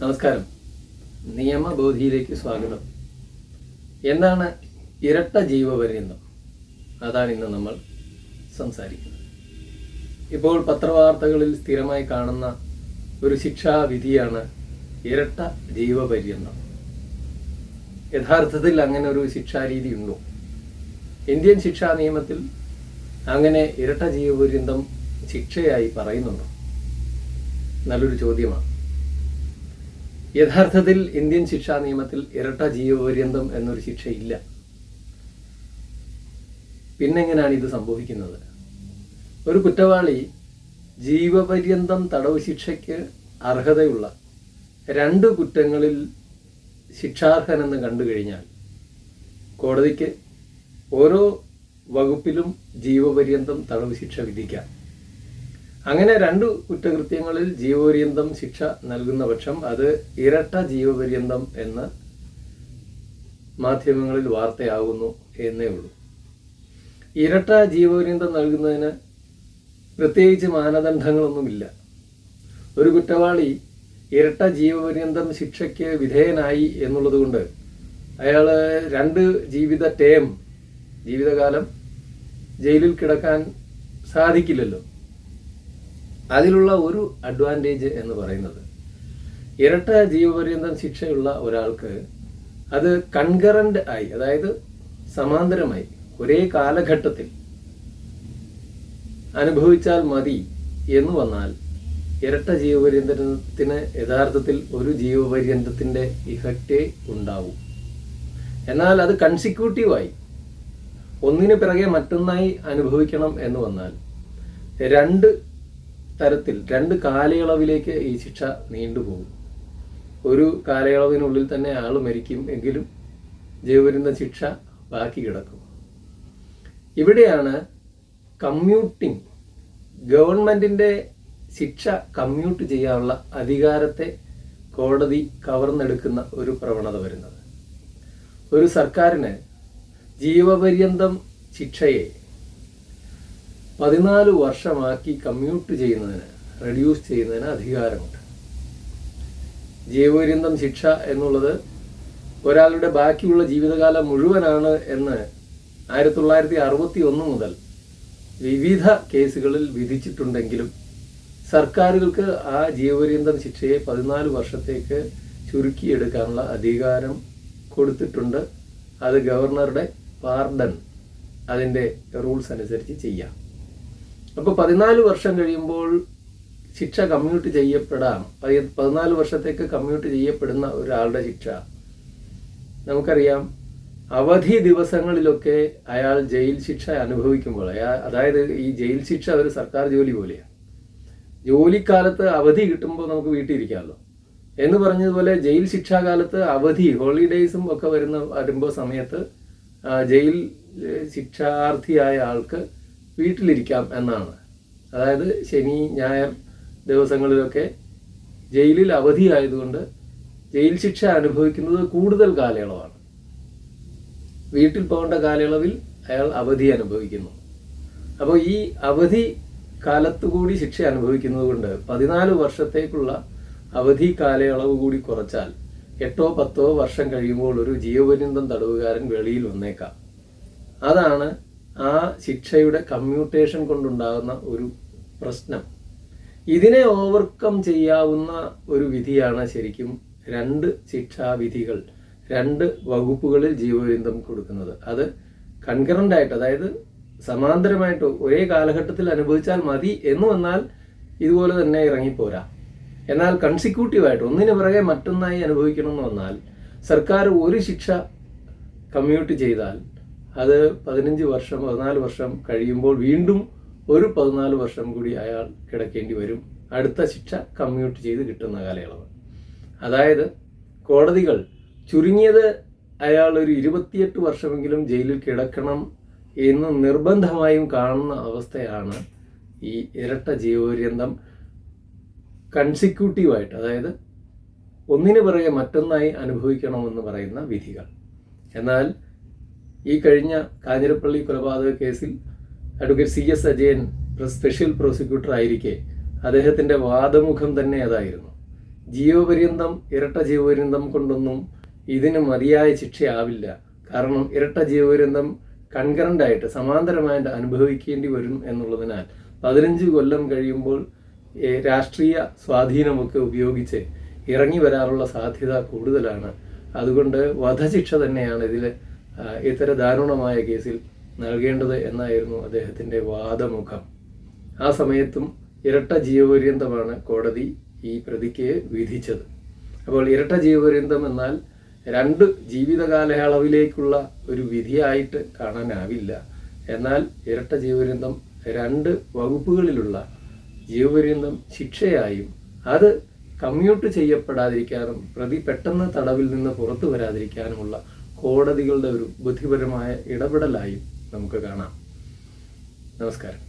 നമസ്കാരം. നിയമബോധിയിലേക്ക് സ്വാഗതം. എന്താണ് ഇരട്ട ജീവപര്യന്തം. അതാണ് ഇന്ന് നമ്മൾ സംസാരിക്കുന്നത്. ഇപ്പോൾ പത്രവാർത്തകളിൽ സ്ഥിരമായി കാണുന്ന ഒരു ശിക്ഷാവിധിയാണ് ഇരട്ട ജീവപര്യന്തം. യഥാർത്ഥത്തിൽ അങ്ങനെ ഒരു ശിക്ഷാരീതി ഉണ്ടോ? ഇന്ത്യൻ ശിക്ഷാ നിയമത്തിൽ അങ്ങനെ ഇരട്ട ജീവപര്യന്തം ശിക്ഷയായി പറയുന്നുണ്ടോ? നല്ലൊരു ചോദ്യമാണ്. യഥാർത്ഥത്തിൽ ഇന്ത്യൻ ശിക്ഷാ നിയമത്തിൽ ഇരട്ട ജീവപര്യന്തം എന്നൊരു ശിക്ഷയില്ല. പിന്നെങ്ങനെയാണ് ഇത് സംഭവിക്കുന്നത്? ഒരു കുറ്റവാളി ജീവപര്യന്തം തടവ് ശിക്ഷയ്ക്ക് അർഹതയുള്ള രണ്ട് കുറ്റങ്ങളിൽ ശിക്ഷാർഹനെന്ന് കണ്ടു കഴിഞ്ഞാൽ കോടതിക്ക് ഓരോ വകുപ്പിലും ജീവപര്യന്തം തടവ് ശിക്ഷ വിധിക്കാം. അങ്ങനെ രണ്ട് കുറ്റകൃത്യങ്ങളിൽ ജീവപര്യന്തം ശിക്ഷ നൽകുന്ന പക്ഷം അത് ഇരട്ട ജീവപര്യന്തം എന്ന് മാധ്യമങ്ങളിൽ വാർത്തയാകുന്നു എന്നേ ഉള്ളൂ. ഇരട്ട ജീവപര്യന്തം നൽകുന്നതിന് പ്രത്യേകിച്ച് മാനദണ്ഡങ്ങളൊന്നുമില്ല. ഒരു കുറ്റവാളി ഇരട്ട ജീവപര്യന്തം ശിക്ഷയ്ക്ക് വിധേയനായി എന്നുള്ളതുകൊണ്ട് അയാൾ രണ്ട് ജീവിത ടേം ജീവിതകാലം ജയിലിൽ കിടക്കാൻ സാധിക്കില്ലല്ലോ. അതിലുള്ള ഒരു അഡ്വാന്റേജ് എന്ന് പറയുന്നത് ഇരട്ട ജീവപര്യന്തം ശിക്ഷയുള്ള ഒരാൾക്ക് അത് കൺകറന്റ് ആയി അതായത് സമാന്തരമായി ഒരേ കാലഘട്ടത്തിൽ അനുഭവിച്ചാൽ മതി എന്ന് വന്നാൽ ഇരട്ട ജീവപര്യന്തത്തിന് യഥാർത്ഥത്തിൽ ഒരു ജീവപര്യന്തത്തിന്റെ ഇഫക്റ്റേ ഉണ്ടാവും. എന്നാൽ അത് കൺസിക്യൂട്ടീവായി ഒന്നിനു പിറകെ മറ്റൊന്നായി അനുഭവിക്കണം എന്ന് വന്നാൽ രണ്ട് തരത്തിൽ രണ്ട് കാലയളവിലേക്ക് ഈ ശിക്ഷ നീണ്ടുപോകും ഒരു കാലയളവിനുള്ളിൽ തന്നെ ആൾ മരിക്കും എങ്കിലും ജീവരുന്ന ശിക്ഷ ബാക്കി കിടക്കും. ഇവിടെയാണ് കമ്മ്യൂട്ടിംഗ് ഗവൺമെന്റിന്റെ ശിക്ഷ കമ്മ്യൂട്ട് ചെയ്യാനുള്ള അധികാരത്തെ കോടതി കവർന്നെടുക്കുന്ന ഒരു പ്രവണത വരുന്നത്. ഒരു സർക്കാരിന് ജീവപര്യന്തം ശിക്ഷയെ പതിനാല് വർഷമാക്കി കമ്മ്യൂട്ട് ചെയ്യുന്നതിന് റെഡ്യൂസ് ചെയ്യുന്നതിന് അധികാരമുണ്ട്. ജീവപര്യന്തം ശിക്ഷ എന്നുള്ളത് ഒരാളുടെ ബാക്കിയുള്ള ജീവിതകാലം മുഴുവനാണ് എന്ന് ആയിരത്തി തൊള്ളായിരത്തി അറുപത്തി ഒന്ന് മുതൽ വിവിധ കേസുകളിൽ വിധിച്ചിട്ടുണ്ടെങ്കിലും സർക്കാരുകൾക്ക് ആ ജീവപര്യന്തം ശിക്ഷയെ പതിനാല് വർഷത്തേക്ക് ചുരുക്കിയെടുക്കാനുള്ള അധികാരം കൊടുത്തിട്ടുണ്ട്. അത് ഗവർണറുടെ പാർഡൻ അതിന്റെ റൂൾസ് അനുസരിച്ച് ചെയ്യാം. അപ്പോൾ പതിനാല് വർഷം കഴിയുമ്പോൾ ശിക്ഷ കമ്മ്യൂട്ട് ചെയ്യപ്പെടാം. പതി- പതിനാല് വർഷത്തേക്ക് കമ്മ്യൂട്ട് ചെയ്യപ്പെടുന്ന ഒരാളുടെ ശിക്ഷ. നമുക്കറിയാം അവധി ദിവസങ്ങളിലൊക്കെ അയാൾ ജയിൽ ശിക്ഷ അനുഭവിക്കുമ്പോൾ അയാൾ അതായത് ഈ ജയിൽ ശിക്ഷ ഒരു സർക്കാർ ജോലി പോലെയാണ് ജോലിക്കാലത്ത് അവധി കിട്ടുമ്പോൾ നമുക്ക് വീട്ടിലിരിക്കാമല്ലോ. എന്ന് പറഞ്ഞതുപോലെ ജയിൽ ശിക്ഷാകാലത്ത് അവധി ഹോളിഡേയ്സും ഒക്കെ വരുന്ന വരുമ്പോൾ സമയത്ത് ജയിൽ ശിക്ഷാർത്ഥിയായ ആൾക്ക് വീട്ടിലിരിക്കാം എന്നാണ്. അതായത് ശനി ഞായർ ദിവസങ്ങളിലൊക്കെ ജയിലിൽ അവധിയായതുകൊണ്ട് ജയിൽ ശിക്ഷ അനുഭവിക്കുന്നത് കൂടുതൽ കാലയളവാണ്. വീട്ടിൽ പോകേണ്ട കാലയളവിൽ അയാൾ അവധി അനുഭവിക്കുന്നു. അപ്പോൾ ഈ അവധി കാലത്തുകൂടി ശിക്ഷ അനുഭവിക്കുന്നത് കൊണ്ട് പതിനാല് വർഷത്തേക്കുള്ള അവധി കാലയളവ് കൂടി കുറച്ചാൽ എട്ടോ പത്തോ വർഷം കഴിയുമ്പോൾ ഒരു ജീവപര്യന്തം തടവുകാരൻ വെളിയിൽ വന്നേക്കാം. അതാണ് ആ ശിക്ഷയുടെ കമ്മ്യൂട്ടേഷൻ കൊണ്ടുണ്ടാകുന്ന ഒരു പ്രശ്നം. ഇതിനെ ഓവർകം ചെയ്യാവുന്ന ഒരു വിധിയാണ് ശരിക്കും രണ്ട് ശിക്ഷാവിധികൾ രണ്ട് വകുപ്പുകളിൽ ജീവപര്യന്തം കൊടുക്കുന്നത്. അത് കൺകറന്റ് ആയിട്ട് അതായത് സമാന്തരമായിട്ട് ഒരേ കാലഘട്ടത്തിൽ അനുഭവിച്ചാൽ മതി എന്ന് വന്നാൽ ഇതുപോലെ തന്നെ ഇറങ്ങിപ്പോരാ. എന്നാൽ കൺസിക്യൂട്ടീവായിട്ട് ഒന്നിനു പിറകെ മറ്റൊന്നായി അനുഭവിക്കണമെന്ന് വന്നാൽ സർക്കാർ ഒരു ശിക്ഷ കമ്മ്യൂട്ട് ചെയ്താൽ അത് പതിനഞ്ച് വർഷം പതിനാല് വർഷം കഴിയുമ്പോൾ വീണ്ടും ഒരു പതിനാല് വർഷം കൂടി അയാൾ കിടക്കേണ്ടി വരും. അടുത്ത ശിക്ഷ കമ്മ്യൂട്ട് ചെയ്ത് കിട്ടുന്ന കാലയളവ്. അതായത് കോടതികൾ ചുരുങ്ങിയത് അയാൾ ഒരു ഇരുപത്തിയെട്ട് വർഷമെങ്കിലും ജയിലിൽ കിടക്കണം എന്ന് നിർബന്ധമായും കാണുന്ന അവസ്ഥയാണ് ഈ ഇരട്ട ജീവപര്യന്തം കൺസിക്യൂട്ടീവായിട്ട് അതായത് ഒന്നിനു പിറകെ മറ്റൊന്നായി അനുഭവിക്കണമെന്ന് പറയുന്ന വിധികൾ. എന്നാൽ ഈ കഴിഞ്ഞ കാഞ്ഞിരപ്പള്ളി കൊലപാതക കേസിൽ advocate C S Ajayan special prosecutor ആയിരിക്കെ. അദ്ദേഹത്തിന്റെ വാദമുഖം തന്നെ അതായിരുന്നു. ജീവപര്യന്തം ഇരട്ട ജീവപര്യന്തം കൊണ്ടൊന്നും ഇതിന് മതിയായ ശിക്ഷയാവില്ല. കാരണം ഇരട്ട ജീവപര്യന്തം കൺകറന്റ് ആയിട്ട് സമാന്തരമായിട്ട് അനുഭവിക്കേണ്ടി വരും എന്നുള്ളതിനാൽ പതിനഞ്ച് കൊല്ലം കഴിയുമ്പോൾ രാഷ്ട്രീയ സ്വാധീനമൊക്കെ ഉപയോഗിച്ച് ഇറങ്ങി വരാനുള്ള സാധ്യത കൂടുതലാണ്. അതുകൊണ്ട് വധശിക്ഷ തന്നെയാണ് ഇതിൽ ഇത്തര ദാരുണമായ കേസിൽ നൽകേണ്ടത് എന്നായിരുന്നു അദ്ദേഹത്തിന്റെ വാദമുഖം. ആ സമയത്തും ഇരട്ട ജീവപര്യന്തമാണ് കോടതി ഈ പ്രതിക്ക് വിധിച്ചത്. അപ്പോൾ ഇരട്ട ജീവപര്യന്തം എന്നാൽ രണ്ട് ജീവിത കാലയളവിലേക്കുള്ള ഒരു വിധിയായിട്ട് കാണാനാവില്ല. എന്നാൽ ഇരട്ട ജീവപര്യന്തം രണ്ട് വകുപ്പുകളിലുള്ള ജീവപര്യന്തം ശിക്ഷയായും അത് കമ്മ്യൂട്ട് ചെയ്യപ്പെടാതിരിക്കാനും പ്രതി പെട്ടെന്ന് തടവിൽ നിന്ന് പുറത്തു വരാതിരിക്കാനുമുള്ള കോടതികളുടെ ഒരു ബുദ്ധിപരമായ ഇടപെടലായും നമുക്ക് കാണാം. നമസ്കാരം.